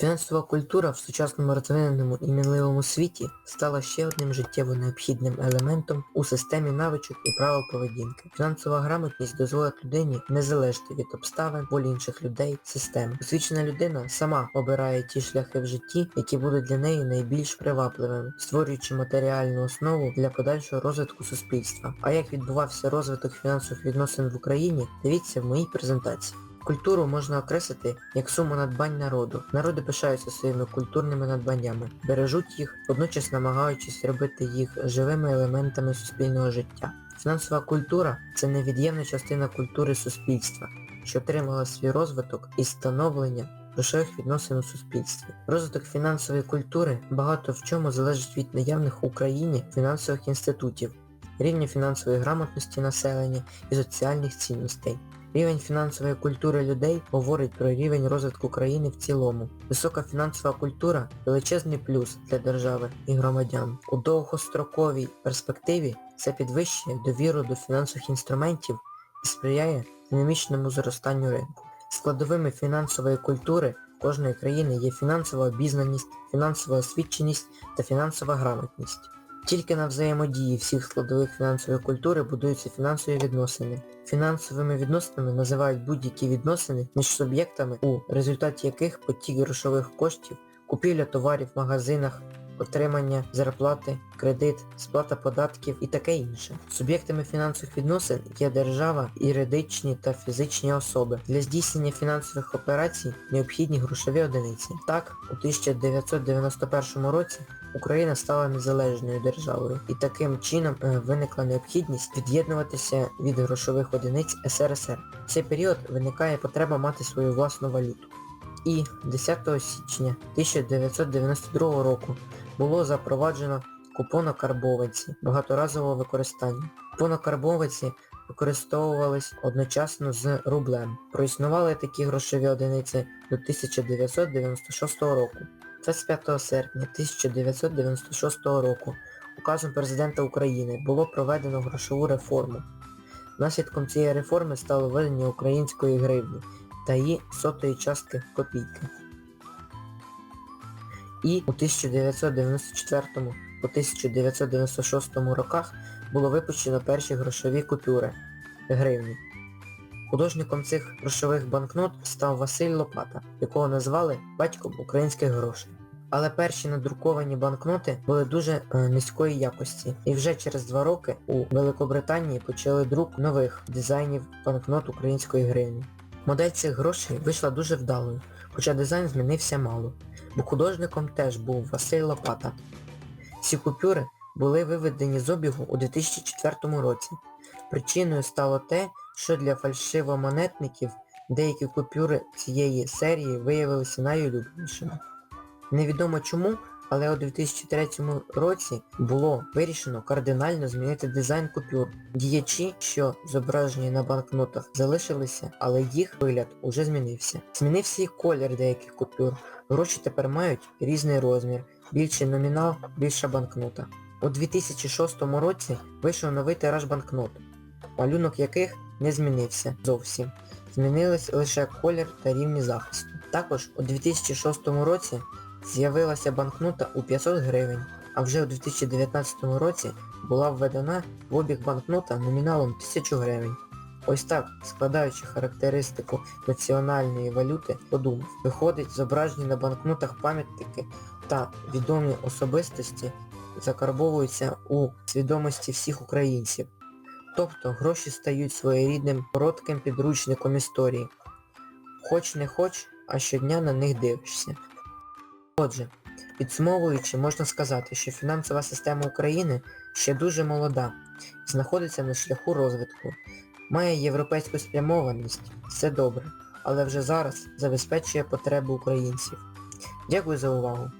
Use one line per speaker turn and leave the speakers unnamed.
Фінансова культура в сучасному розвиненому і мінливому світі стала ще одним життєво необхідним елементом у системі навичок і правил поведінки. Фінансова грамотність дозволить людині не залежати від обставин, волі інших людей, систем. Освічена людина сама обирає ті шляхи в житті, які будуть для неї найбільш привабливими, створюючи матеріальну основу для подальшого розвитку суспільства. А як відбувався розвиток фінансових відносин в Україні, дивіться в моїй презентації. Культуру можна окреслити як суму надбань народу. Народи пишаються своїми культурними надбаннями, бережуть їх, водночас намагаючись робити їх живими елементами суспільного життя. Фінансова культура це невід'ємна частина культури суспільства, що отримала свій розвиток і становлення грошових відносин у суспільстві. Розвиток фінансової культури багато в чому залежить від наявних в Україні фінансових інститутів, рівня фінансової грамотності населення і соціальних цінностей. Рівень фінансової культури людей говорить про рівень розвитку країни в цілому. Висока фінансова культура величезний плюс для держави і громадян. У довгостроковій перспективі це підвищує довіру до фінансових інструментів і сприяє динамічному зростанню ринку. Складовими фінансової культури кожної країни є фінансова обізнаність, фінансова освіченість та фінансова грамотність. Тільки на взаємодії всіх складових фінансової культури будуються фінансові відносини. Фінансовими відносинами називають будь-які відносини між суб'єктами, у результаті яких потік грошових коштів, купівля товарів в магазинах, отримання зарплати, кредит, сплата податків і таке інше. Суб'єктами фінансових відносин є держава, юридичні та фізичні особи. Для здійснення фінансових операцій необхідні грошові одиниці. Так, у 1991 році Україна стала незалежною державою і таким чином е, виникла необхідність від'єднуватися від грошових одиниць СРСР. В цей період виникає потреба мати свою власну валюту. І 10 січня 1992 року було запроваджено купонокарбованці багаторазового використання. Купонокарбованці використовувались одночасно з рублем. Проіснували такі грошові одиниці до 1996 року. 25 серпня 1996 року указом президента України було проведено грошову реформу. Наслідком цієї реформи стало введення української гривні та її сотої частки копійки. І у 1994 по 1996 роках було випущено перші грошові купюри гривні. Художником цих грошових банкнот став Василь Лопата, якого назвали батьком українських грошей. Але перші надруковані банкноти були дуже е, низької якості. І вже через два роки у Великобританії почали друк нових дизайнів банкнот української гривні. Модель цих грошей вийшла дуже вдалою, хоча дизайн змінився мало, бо художником теж був Василь Лопата. Ці купюри були виведені з обігу у 2004 році. Причиною стало те, що для фальшивомонетників деякі купюри цієї серії виявилися найулюбленішими. Невідомо чому, але у 2003 році було вирішено кардинально змінити дизайн купюр. Діячі, що зображені на банкнотах, залишилися, але їх вигляд уже змінився. Змінився і колір деяких купюр. Гроші тепер мають різний розмір, більший номінал, більша банкнота. У 2006 році вийшов новий тираж банкнот, малюнок яких не змінився зовсім. Змінились лише колір та рівні захисту. Також у 2006 році з'явилася банкнота у 500 гривень, а вже у 2019 році була введена в обіг банкнота номіналом 1000 гривень. Ось так, складаючи характеристику національної валюти, подумав, виходить зображені на банкнотах пам'ятники та відомі особистості закарбовуються у свідомості всіх українців. Тобто гроші стають своєрідним коротким підручником історії. Хоч не хоч, а щодня на них дивишся. Отже, підсумовуючи, можна сказати, що фінансова система України ще дуже молода, знаходиться на шляху розвитку, має європейську спрямованість, все добре, але вже зараз забезпечує потреби українців. Дякую за увагу.